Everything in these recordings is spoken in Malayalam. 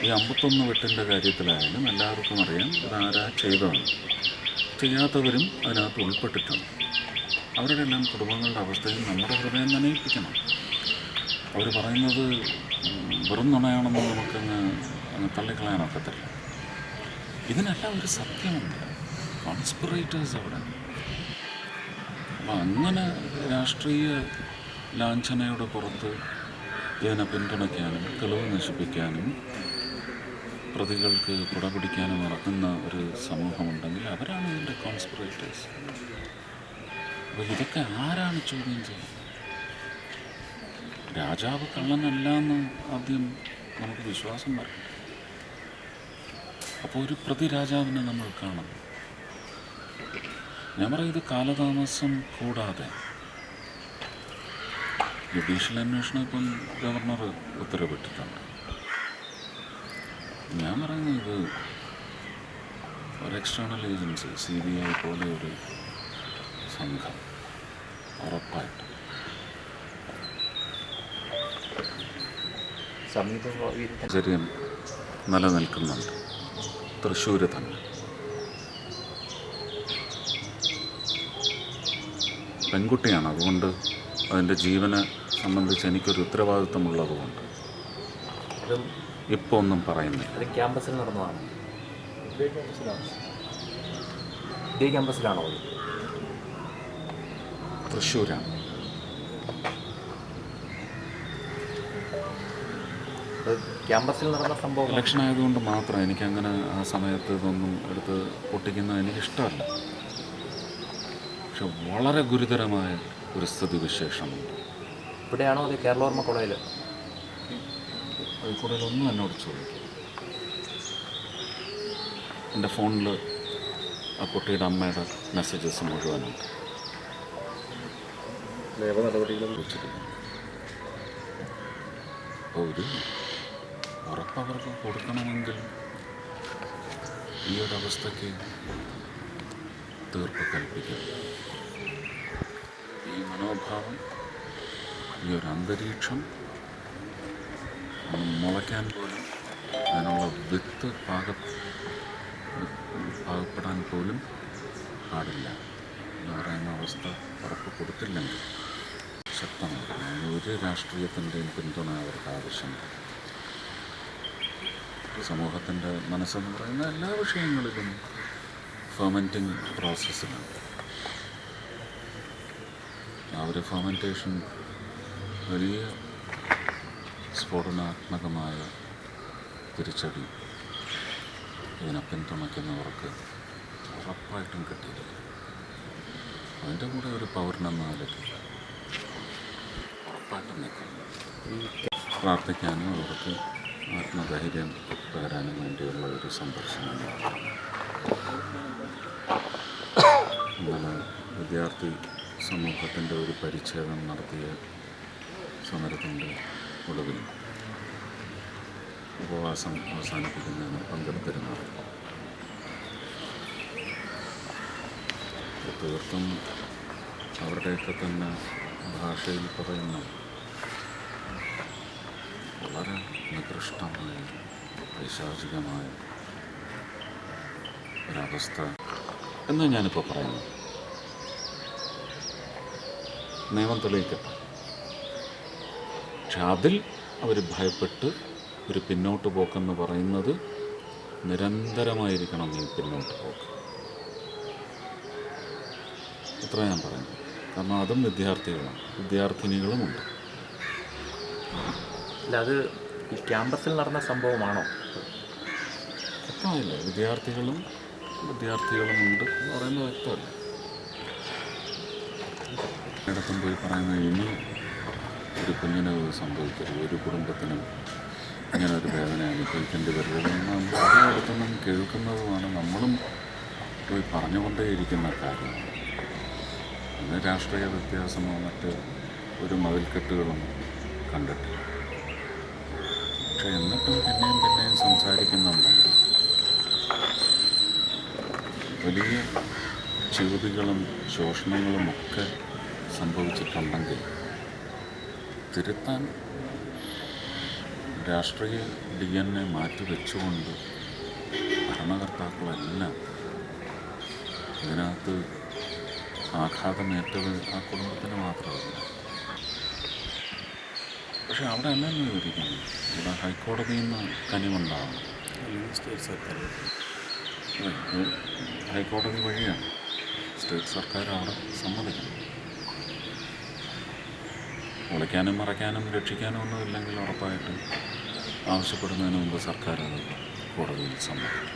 ഈ അമ്പത്തൊന്ന് വെട്ടിന്റെ കാര്യത്തിലായാലും എല്ലാവർക്കും അറിയാം ഇതാരാ ചെയ്തതാണ് ചെയ്യാത്തവരും അതിനകത്ത് ഉൾപ്പെട്ടിട്ടുണ്ട്. അവരുടെ എല്ലാം കുടുംബങ്ങളുടെ അവസ്ഥയും നമ്മുടെ ഹൃദയം നനയിപ്പിക്കണം അവർ പറയുന്നത് വെറും നുണയാണെന്ന് നമുക്കങ്ങ് അങ്ങ് തള്ളിക്കളയാനൊക്കത്തില്ല. ഇതിനെല്ലാം ഒരു സത്യമുണ്ട്. കോൺസ്പിറേറ്റേഴ്സ് അവിടെ. അപ്പം അങ്ങനെ രാഷ്ട്രീയ ലാഞ്ചനയുടെ പുറത്ത് ഇതിനെ പിന്തുണയ്ക്കാനും തെളിവ് നശിപ്പിക്കാനും പ്രതികൾക്ക് കുടപിടിക്കാനും ഇറക്കുന്ന ഒരു സമൂഹമുണ്ടെങ്കിൽ അവരാണ് ഇതിന്റെ കോൺസ്പിറേറ്റേഴ്സ് അപ്പോൾ ഇതൊക്കെ ആരാണ് ചോദ്യം ചെയ്യുന്നത്? രാജാവ് കള്ളനല്ല എന്ന് ആദ്യം നമുക്ക് വിശ്വാസം വരണം. അപ്പോൾ ഒരു പ്രതി രാജാവിനെ നമ്മൾ കാണുന്നു ഞാൻ പറയും ഇത് കാലതാമസം കൂടാതെ ജുഡീഷ്യൽ അന്വേഷണം ഇപ്പം ഗവർണർ ഉത്തരവിട്ടിട്ടുണ്ട്. ഞാൻ പറയുന്നത് ഇത് ഒരു external agency C B I പോലെ ഒരു സംഘം ഉറപ്പായിട്ടും. സാഹചര്യം നിലനിൽക്കുന്നുണ്ട്. തൃശ്ശൂർ തന്നെ. പെൺകുട്ടിയാണ് അതുകൊണ്ട് അതിന്റെ ജീവനെ സംബന്ധിച്ച് എനിക്കൊരു ഉത്തരവാദിത്തമുള്ളതുകൊണ്ട്. അത് ഇപ്പോൾ ഒന്നും പറയുന്നില്ല. അത് ക്യാമ്പസിൽ നടന്നതാണ്. ഇതേ ക്യാമ്പസിലാണോ തൃശ്ശൂരാണ്. ക്യാമ്പസിൽ നടന്ന സംഭവം. ഇലക്ഷൻ ആയതുകൊണ്ട് മാത്രം എനിക്കങ്ങനെ ആ സമയത്ത് ഇതൊന്നും എടുത്ത് പൊട്ടിക്കുന്നത് എനിക്കിഷ്ടമല്ല. പക്ഷെ വളരെ ഗുരുതരമായ ഒരു സ്ഥിതിവിശേഷമുണ്ട്. ഇവിടെയാണോ അത് കേരളവർമ്മ കോളേജിൽ അതിൽ കൂടുതലൊന്നും എന്നോട് ചോദിക്കും എന്റെ ഫോണിൽ ആ കുട്ടിയുടെ അമ്മയുടെ മെസ്സേജസ് മുഴുവനുണ്ട് നിയമ നടപടികളും വെച്ചിരിക്കുന്നു അപ്പോൾ ഒരു ഉറപ്പവർക്ക് കൊടുക്കണമെങ്കിൽ ഈ ഒരു അവസ്ഥയ്ക്ക് തീർപ്പ് കൽപ്പിക്കണം ഈ മനോഭാവം ഈ ഒരു അന്തരീക്ഷം മുളയ്ക്കാൻ പോലും അതിനുള്ള വിത്ത് പാക പാകപ്പെടാൻ പോലും പാടില്ല. എന്ന് പറയുന്ന അവസ്ഥ ഉറപ്പ് കൊടുത്തില്ലെങ്കിൽ ശക്തമായിരുന്നു ഒരു രാഷ്ട്രീയത്തിന്റെയും പിന്തുണ അവർക്ക് ആവശ്യമില്ല സമൂഹത്തിന്റെ മനസ്സെന്ന് പറയുന്ന എല്ലാ വിഷയങ്ങളിലും ഫെർമെന്റിങ് പ്രോസസ്സിലാണ് ആ ഒരു ഫെർമെന്റേഷൻ വലിയ സ്ഫോടനാത്മകമായ തിരിച്ചടി ഇതിനെ പിന്തുണയ്ക്കുന്നവർക്ക് ഉറപ്പായിട്ടും കിട്ടിയിട്ടില്ല. അതിന്റെ കൂടെ ഒരു നിലയ്ക്ക് ഉറപ്പായിട്ടും നിൽക്കും. പ്രാർത്ഥിക്കാനും അവർക്ക് ആത്മധൈര്യം പകരാനും വേണ്ടിയുള്ള ഒരു സന്ദർശനം ഇന്നലെ വിദ്യാർത്ഥി സമൂഹത്തിന്റെ ഒരു പരിച്ഛേദം നടത്തിയ സമരത്തിന്റെ ഒടുവിൽ ഉപവാസം അവസാനിപ്പിക്കുന്നതിന് പങ്കെടുത്തിരുന്നത് തീർത്തും അവരുടെയൊക്കെ തന്നെ ഭാഷയിൽ പറയുന്ന വളരെ നികൃഷ്ടമായ പൈശാചികമായ ഒരവസ്ഥ എന്ന് ഞാനിപ്പോൾ പറയുന്നു. നിയമം തെളിയിക്കട്ടെ. പക്ഷെ അതിൽ അവർ ഭയപ്പെട്ട് ഒരു പിന്നോട്ട് പോക്കെന്ന് പറയുന്നത് നിരന്തരമായിരിക്കണം ഈ പിന്നോട്ട് പോക്ക്. ഇത്ര ഞാൻ പറയുന്നു കാരണം അതും വിദ്യാർത്ഥികളാണ്. വിദ്യാർത്ഥിനികളുമുണ്ട്. അല്ല അത് ഈ ക്യാമ്പസിൽ നടന്ന സംഭവമാണോ? വ്യക്തമായില്ല. വിദ്യാർത്ഥികളും വിദ്യാർത്ഥികളുമുണ്ട് എന്ന് പറയുന്നത് വ്യക്തമല്ല. ഇടത്തും പോയി പറയുന്നത് ഇനി ഒരു കുഞ്ഞിന് സംഭവിക്കരുത്. ഒരു കുടുംബത്തിനും ഇങ്ങനെ ഒരു വേദന അനുഭവിക്കേണ്ടി വരുന്നത് നാം പലയിടത്തുനിന്നും കേൾക്കുന്നതുമാണ്. നമ്മളും പോയി പറഞ്ഞുകൊണ്ടേയിരിക്കുന്ന കാര്യമാണ് ഇന്ന് രാഷ്ട്രീയ വ്യത്യാസമോ മറ്റ് ഒരു മതിൽക്കെട്ടുകളും കണ്ടിട്ടില്ല. പക്ഷെ എന്നിട്ടും പിന്നെയും പിന്നെയും സംസാരിക്കുന്നുണ്ടെങ്കിൽ വലിയ ചുവതികളും ശോഷണങ്ങളും ഒക്കെ സംഭവിച്ചിട്ടുണ്ടെങ്കിൽ തിരുത്താൻ രാഷ്ട്രീയ ഡി എൻ എ മാറ്റി വെച്ചുകൊണ്ട് ഭരണകർത്താക്കളെല്ലാം ഇതിനകത്ത് ആഘാതമേറ്റത് ആ കുടുംബത്തിന് മാത്രമല്ല. പക്ഷെ അവിടെ അല്ലല്ലോ വിവരിക്കുന്നു. ഇവിടെ ഹൈക്കോടതിയിൽ നിന്ന് കനിവുണ്ടാവണം. സ്റ്റേറ്റ് സർക്കാർ. ഹൈക്കോടതി വഴിയാണ്. സ്റ്റേറ്റ് സർക്കാർ അവിടെ സമ്മതിക്കണം. ഒളിക്കാനും മറയ്ക്കാനും രക്ഷിക്കാനും ഒന്നും ഇല്ലെങ്കിൽ ഉറപ്പായിട്ടും ആവശ്യപ്പെടുന്നതിന് മുമ്പ് സർക്കാർ അത് കോടതിയിൽ സമ്മതിക്കും.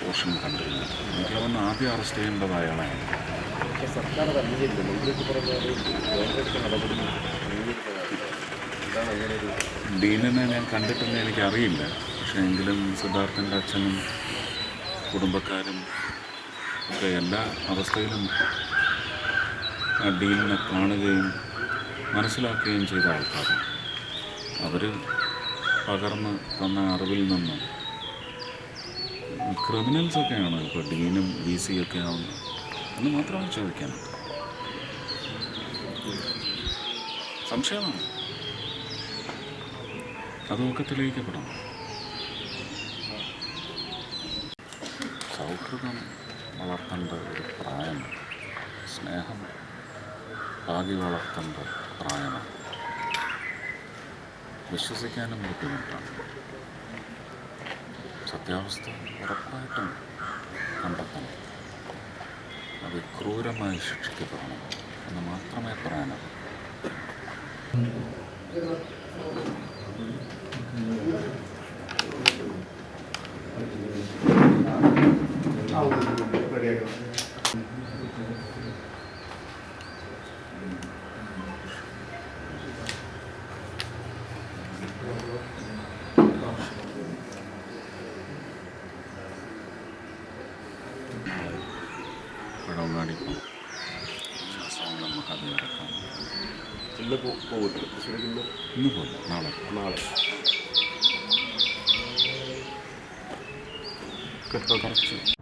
പോഷൻ കണ്ടില്ല എനിക്ക് തോന്നുന്നു ആദ്യം അറസ്റ്റ് ചെയ്യേണ്ടത് അയാളാണ്. ഡീനിനെ ഞാൻ കണ്ടിട്ടില്ല എനിക്കറിയില്ല. പക്ഷേ എങ്കിലും സിദ്ധാർത്ഥന്റെ അച്ഛനും കുടുംബക്കാരും ഒക്കെ എല്ലാ അവസ്ഥയിലും ആ ഡീലിനെ കാണുകയും മനസ്സിലാക്കുകയും ചെയ്ത ആൾക്കാർ. അവർ പകർന്ന് തന്ന അറിവിൽ നിന്നും ക്രിമിനൽസൊക്കെയാണ് ഇപ്പോൾ ഡീനും വി സി ഒക്കെ ആവുന്നത് എന്ന് മാത്രമാണ് ചോദിക്കാൻ. സംശയമാണ്. അതൊക്കെ തെളിയിക്കപ്പെടണം സൗഹൃദം വളർത്തേണ്ട ഒരു പ്രായമാണ്. സ്നേഹം പാകി വളർത്തേണ്ട പ്രായമാണ് വിശ്വസിക്കാനും ബുദ്ധിമുട്ടാണ് സത്യാവസ്ഥ ഉറപ്പായിട്ടും കണ്ടെത്തണം അത് ക്രൂരമായി ശിക്ഷിക്കപ്പെടണം എന്ന് മാത്രമേ പറയാനുള്ളൂ Thank ശാസ്ത്രങ്ങളുടെ മഹാദേവരക്കാം ഇന്ന് പോ- പോകില്ല ശരിക്കും ഇന്ന് ഇന്ന് പോലെ നാളെ. നാളെ. കുറച്ച്